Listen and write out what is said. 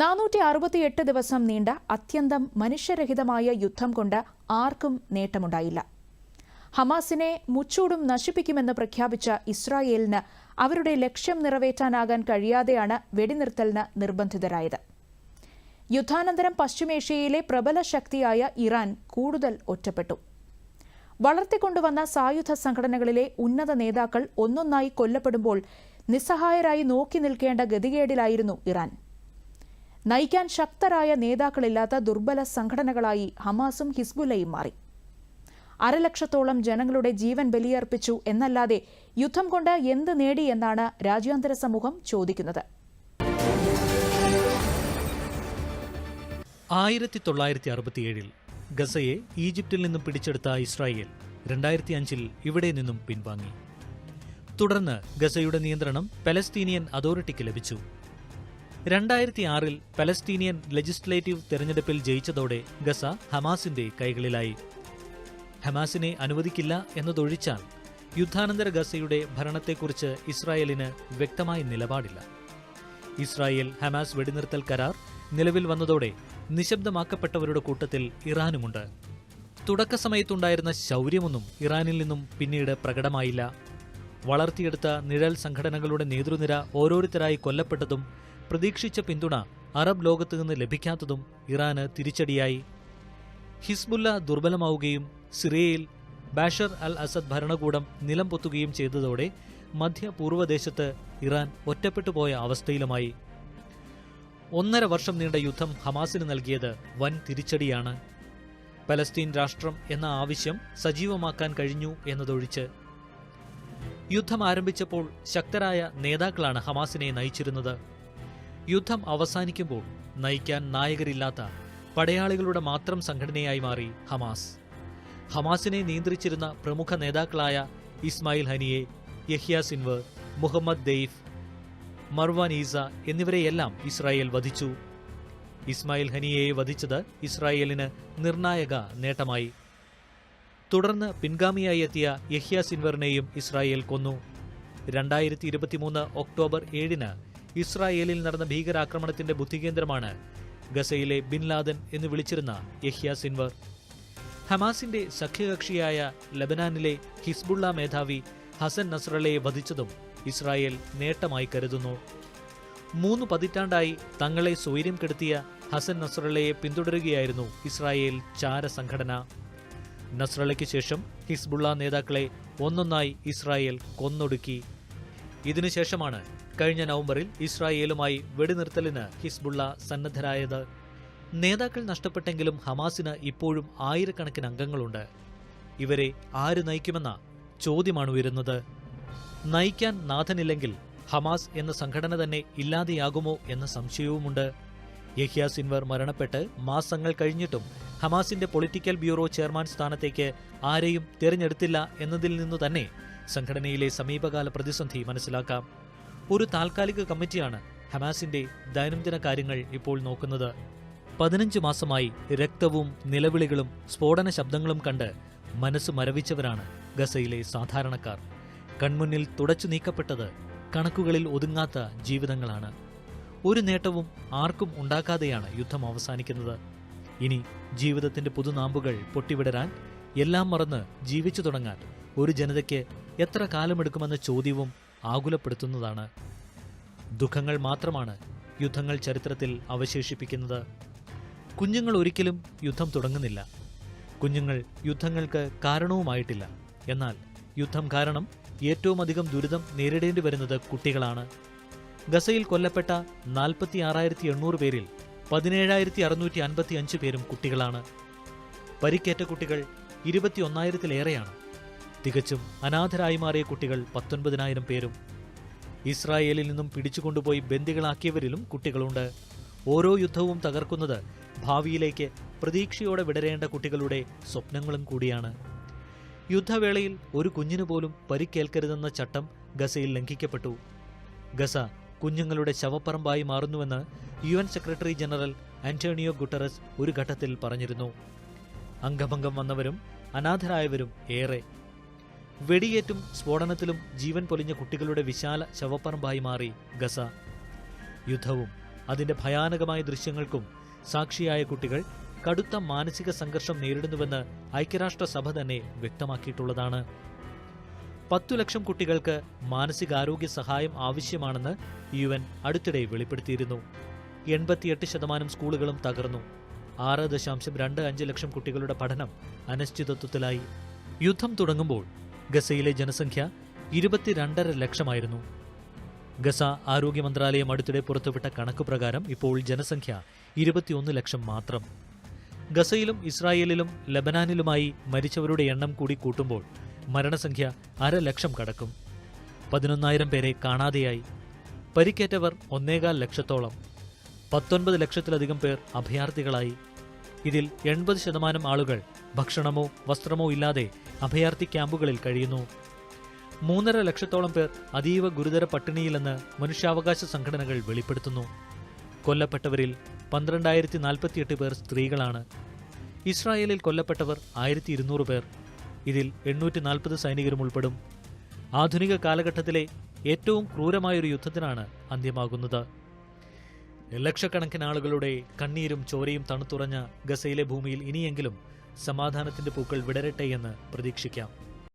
നാനൂറ്റി അറുപത്തിയെട്ട് ദിവസം നീണ്ട അത്യന്തം മനുഷ്യരഹിതമായ യുദ്ധം കൊണ്ട് ആർക്കും നേട്ടമുണ്ടായില്ല. ഹമാസിനെ മുച്ചൂടും നശിപ്പിക്കുമെന്ന് പ്രഖ്യാപിച്ച ഇസ്രായേലിന് അവരുടെ ലക്ഷ്യം നിറവേറ്റാനാകാൻ കഴിയാതെയാണ് വെടിനിർത്തലിന് നിർബന്ധിതരായത്. യുദ്ധാനന്തരം പശ്ചിമേഷ്യയിലെ പ്രബല ശക്തിയായ ഇറാൻ കൂടുതൽ ഒറ്റപ്പെട്ടു. വളർത്തിക്കൊണ്ടുവന്ന സായുധ സംഘടനകളിലെ ഉന്നത നേതാക്കൾ ഒന്നൊന്നായി കൊല്ലപ്പെടുമ്പോൾ നിസ്സഹായരായി നോക്കി നിൽക്കേണ്ട ഗതികേടിലായിരുന്നു ഇറാൻ. നയിക്കാൻ ശക്തരായ നേതാക്കളില്ലാത്ത ദുർബല സംഘടനകളായി ഹമാസും ഹിസ്ബുലയും മാറി. അരലക്ഷത്തോളം ജനങ്ങളുടെ ജീവൻ ബലിയർപ്പിച്ചു എന്നല്ലാതെ യുദ്ധം കൊണ്ട് എന്ത് നേടി എന്നാണ് രാജ്യാന്തര സമൂഹം ചോദിക്കുന്നത്. ആയിരത്തി തൊള്ളായിരത്തി അറുപത്തിയേഴിൽ ഗസയെ ഈജിപ്തിൽ നിന്നും പിടിച്ചെടുത്ത ഇസ്രായേൽ രണ്ടായിരത്തി അഞ്ചിൽ ഇവിടെ നിന്നും പിൻവാങ്ങി. തുടർന്ന് ഗസയുടെ നിയന്ത്രണം പലസ്തീനിയൻ അതോറിറ്റിക്ക് ലഭിച്ചു. രണ്ടായിരത്തി ആറിൽ പലസ്തീനിയൻ ലെജിസ്ലേറ്റീവ് തെരഞ്ഞെടുപ്പിൽ ജയിച്ചതോടെ ഗസ ഹമാസിന്റെ കൈകളിലായി. ഹമാസിനെ അനുവദിക്കില്ല എന്നതൊഴിച്ചാൽ യുദ്ധാനന്തര ഗസയുടെ ഭരണത്തെക്കുറിച്ച് ഇസ്രായേലിന് വ്യക്തമായ നിലപാടില്ല. ഇസ്രായേൽ ഹമാസ് വെടിനിർത്തൽ കരാർ നിലവിൽ വന്നതോടെ നിശബ്ദമാക്കപ്പെട്ടവരുടെ കൂട്ടത്തിൽ ഇറാനുമുണ്ട്. തുടക്ക സമയത്തുണ്ടായിരുന്ന ശൗര്യമൊന്നും ഇറാനിൽ നിന്നും പിന്നീട് പ്രകടമായില്ല. വളർത്തിയെടുത്ത നിഴൽ സംഘടനകളുടെ നേതൃനിര ഓരോരുത്തരായി കൊല്ലപ്പെട്ടതും പ്രതീക്ഷിച്ച പിന്തുണ അറബ് ലോകത്ത് നിന്ന് ലഭിക്കാത്തതും ഇറാന് തിരിച്ചടിയായി. ഹിസ്ബുല്ല ദുർബലമാവുകയും സിറിയയിൽ ബാഷർ അൽ അസദ് ഭരണകൂടം നിലം പൊത്തുകയും ചെയ്തതോടെ മധ്യപൂർവദേശത്ത് ഇറാൻ ഒറ്റപ്പെട്ടുപോയ അവസ്ഥയിലുമായി. ഒന്നര വർഷം നീണ്ട യുദ്ധം ഹമാസിന് നൽകിയത് വൻ തിരിച്ചടിയാണ്. പലസ്തീൻ രാഷ്ട്രം എന്ന ആവശ്യം സജീവമാക്കാൻ കഴിഞ്ഞു എന്നതൊഴിച്ച്. യുദ്ധം ആരംഭിച്ചപ്പോൾ ശക്തരായ നേതാക്കളാണ് ഹമാസിനെ നയിച്ചിരുന്നത്. യുദ്ധം അവസാനിക്കുമ്പോൾ നയിക്കാൻ നായകരില്ലാത്ത പടയാളികളുടെ മാത്രം സംഘടനയായി മാറി ഹമാസ്. ഹമാസിനെ നിയന്ത്രിച്ചിരുന്ന പ്രമുഖ നേതാക്കളായ Ismail Haniyeh Yahya Sinwar Mohammed Deif Marwan Issa എന്നിവരെയെല്ലാം Israel വധിച്ചു. ഇസ്മായിൽ ഹനിയയെ വധിച്ചത് ഇസ്രായേലിന് നിർണായക നേട്ടമായി. തുടർന്ന് പിൻഗാമിയായി എത്തിയ യഹ്യ സിൻവറിനെയും ഇസ്രായേൽ കൊന്നു. രണ്ടായിരത്തി ഇരുപത്തിമൂന്ന് ഒക്ടോബർ ഏഴിന് ഇസ്രായേലിൽ നടന്ന ഭീകരാക്രമണത്തിന്റെ ബുദ്ധികേന്ദ്രമാണ് ഗസയിലെ ബിൻ ലാദൻ എന്ന് വിളിച്ചിരുന്ന യഹ്യ സിൻവർ. ഹമാസിന്റെ സഖ്യകക്ഷിയായ ലബനാനിലെ ഹിസ്ബുള്ള മേധാവി ഹസൻ നസ്രലയെ വധിച്ചതും ഇസ്രായേൽ നേട്ടമായി കരുതുന്നു. മൂന്ന് പതിറ്റാണ്ടായി തങ്ങളെ സ്വൈര്യം കെടുത്തിയ ഹസൻ നസ്രലയെ പിന്തുടരുകയായിരുന്നു ഇസ്രായേൽ ചാര സംഘടന നസ്രലയ്ക്ക് ശേഷം ഹിസ്ബുള്ള നേതാക്കളെ ഒന്നൊന്നായി ഇസ്രായേൽ കൊന്നൊടുക്കി. ഇതിനുശേഷമാണ് കഴിഞ്ഞ നവംബറിൽ ഇസ്രായേലുമായി വെടിനിർത്തലിന് ഹിസ്ബുള്ള സന്നദ്ധരായത്. നേതാക്കൾ നഷ്ടപ്പെട്ടെങ്കിലും ഹമാസിന് ഇപ്പോഴും ആയിരക്കണക്കിന് അംഗങ്ങളുണ്ട്. ഇവരെ ആര് നയിക്കുമെന്ന ചോദ്യമാണ് ഉയരുന്നത്. നയിക്കാൻ നാഥനില്ലെങ്കിൽ ഹമാസ് എന്ന സംഘടന തന്നെ ഇല്ലാതെയാകുമോ എന്ന സംശയവുമുണ്ട്. യഹ്യ സിൻവർ മരണപ്പെട്ട് മാസങ്ങൾ കഴിഞ്ഞിട്ടും ഹമാസിന്റെ പൊളിറ്റിക്കൽ ബ്യൂറോ ചെയർമാൻ സ്ഥാനത്തേക്ക് ആരെയും തിരഞ്ഞെടുത്തില്ല എന്നതിൽ നിന്നു തന്നെ സംഘടനയിലെ സമീപകാല പ്രതിസന്ധി മനസ്സിലാക്കാം. ഒരു താൽക്കാലിക കമ്മിറ്റിയാണ് ഹമാസിന്റെ ദൈനംദിന കാര്യങ്ങൾ ഇപ്പോൾ നോക്കുന്നത്. പതിനഞ്ച് മാസമായി രക്തവും നിലവിളികളും സ്ഫോടന ശബ്ദങ്ങളും കണ്ട് മനസ്സ് മരവിച്ചവരാണ് ഗസയിലെ സാധാരണക്കാർ. കൺമുന്നിൽ തുടച്ചു നീക്കപ്പെട്ടത് കണക്കുകളിൽ ഒതുങ്ങാത്ത ജീവിതങ്ങളാണ്. ഒരു നേട്ടവും ആർക്കും ഉണ്ടാക്കാതെയാണ് യുദ്ധം അവസാനിക്കുന്നത്. ഇനി ജീവിതത്തിന്റെ പുതുനാമ്പുകൾ പൊട്ടിവിടരാൻ എല്ലാം മറന്ന് ജീവിച്ചു തുടങ്ങാൻ ഒരു ജനതയ്ക്ക് എത്ര കാലമെടുക്കുമെന്ന ചോദ്യവും ആകുലപ്പെടുത്തുന്നതാണ്. ദുഃഖങ്ങൾ മാത്രമാണ് യുദ്ധങ്ങൾ ചരിത്രത്തിൽ അവശേഷിപ്പിക്കുന്നത്. കുഞ്ഞുങ്ങൾ ഒരിക്കലും യുദ്ധം തുടങ്ങുന്നില്ല. കുഞ്ഞുങ്ങൾ യുദ്ധങ്ങൾക്ക് കാരണവുമായിട്ടില്ല. എന്നാൽ യുദ്ധം കാരണം ഏറ്റവും അധികം ദുരിതം നേരിടേണ്ടി വരുന്നത് കുട്ടികളാണ്. ഗസയിൽ കൊല്ലപ്പെട്ട നാൽപ്പത്തി ആറായിരത്തി എണ്ണൂറ് പേരിൽ പതിനേഴായിരത്തി അറുന്നൂറ്റി അൻപത്തി അഞ്ച് പേരും കുട്ടികളാണ്. പരിക്കേറ്റ കുട്ടികൾ ഇരുപത്തിയൊന്നായിരത്തിലേറെയാണ്. തികച്ചും അനാഥരായി മാറിയ കുട്ടികൾ പത്തൊൻപതിനായിരം പേരും. ഇസ്രായേലിൽ നിന്നും പിടിച്ചുകൊണ്ടുപോയി ബന്ദികളാക്കിയവരിലും കുട്ടികളുണ്ട്. ഓരോ യുദ്ധവും തകർക്കുന്നത് ഭാവിയിലേക്ക് പ്രതീക്ഷയോടെ വിടരേണ്ട കുട്ടികളുടെ സ്വപ്നങ്ങളും കൂടിയാണ്. യുദ്ധവേളയിൽ ഒരു കുഞ്ഞിനു പോലും പരിക്കേൽക്കരുതെന്ന ചട്ടം ഗസയിൽ ലംഘിക്കപ്പെട്ടു. ഗസ കുഞ്ഞുങ്ങളുടെ ശവപ്പറമ്പായി മാറുന്നുവെന്ന് U N secretary general Antonio Guterres ഒരു ഘട്ടത്തിൽ പറഞ്ഞിരുന്നു. അംഗഭംഗം വന്നവരും അനാഥരായവരും ഏറെ വെടിയേറ്റും സ്ഫോടനത്തിലും ജീവൻ പൊലിഞ്ഞ കുട്ടികളുടെ വിശാല ശവപ്പറമ്പായി മാറി ഗസ. യുദ്ധവും അതിന്റെ ഭയാനകമായ ദൃശ്യങ്ങൾക്കും സാക്ഷിയായ കുട്ടികൾ കടുത്ത മാനസിക സംഘർഷം നേരിടുന്നുവെന്ന് ഐക്യരാഷ്ട്രസഭ തന്നെ വ്യക്തമാക്കിയിട്ടുള്ളതാണ്. പത്തു ലക്ഷം കുട്ടികൾക്ക് മാനസികാരോഗ്യ സഹായം ആവശ്യമാണെന്ന് യു എൻ അടുത്തിടെ വെളിപ്പെടുത്തിയിരുന്നു. എൺപത്തിയെട്ട് ശതമാനം സ്കൂളുകളും തകർന്നു. ആറ് ദശാംശം രണ്ട് അഞ്ച് ലക്ഷം കുട്ടികളുടെ പഠനം അനിശ്ചിതത്വത്തിലായി. യുദ്ധം തുടങ്ങുമ്പോൾ ഗസയിലെ ജനസംഖ്യ ഇരുപത്തിരണ്ടര ലക്ഷമായിരുന്നു. ഗസ ആരോഗ്യ മന്ത്രാലയം അടുത്തിടെ പുറത്തുവിട്ട കണക്ക് പ്രകാരം ഇപ്പോൾ ജനസംഖ്യ ഇരുപത്തിയൊന്ന് ലക്ഷം മാത്രം. ഗസയിലും ഇസ്രായേലിലും ലബനാനിലുമായി മരിച്ചവരുടെ എണ്ണം കൂടി കൂട്ടുമ്പോൾ മരണസംഖ്യ അര ലക്ഷം കടക്കും. പതിനൊന്നായിരം പേരെ കാണാതെയായി. പരിക്കേറ്റവർ ഒന്നേകാൽ ലക്ഷത്തോളം. പത്തൊൻപത് ലക്ഷത്തിലധികം പേർ അഭയാർത്ഥികളായി. ഇതിൽ എൺപത് ശതമാനം ആളുകൾ ഭക്ഷണമോ വസ്ത്രമോ ഇല്ലാതെ അഭയാർത്ഥി ക്യാമ്പുകളിൽ കഴിയുന്നു. മൂന്നര ലക്ഷത്തോളം പേർ അതീവ ഗുരുതര പട്ടിണിയിലെന്ന് മനുഷ്യാവകാശ സംഘടനകൾ വെളിപ്പെടുത്തുന്നു. കൊല്ലപ്പെട്ടവരിൽ പന്ത്രണ്ടായിരത്തി നാൽപ്പത്തിയെട്ട് പേർ സ്ത്രീകളാണ്. ഇസ്രായേലിൽ കൊല്ലപ്പെട്ടവർ ആയിരത്തി ഇരുന്നൂറ് പേർ. ഇതിൽ എണ്ണൂറ്റി നാൽപ്പത് സൈനികരും ഉൾപ്പെടും. ആധുനിക കാലഘട്ടത്തിലെ ഏറ്റവും ക്രൂരമായൊരു യുദ്ധത്തിനാണ് അന്ത്യമാകുന്നത്. ലക്ഷക്കണക്കിന് ആളുകളുടെ കണ്ണീരും ചോരയും തണുത്തുറഞ്ഞ ഗസയിലെ ഭൂമിയിൽ ഇനിയെങ്കിലും സമാധാനത്തിന്റെ പൂക്കൾ വിടരട്ടെ എന്ന് പ്രതീക്ഷിക്കാം.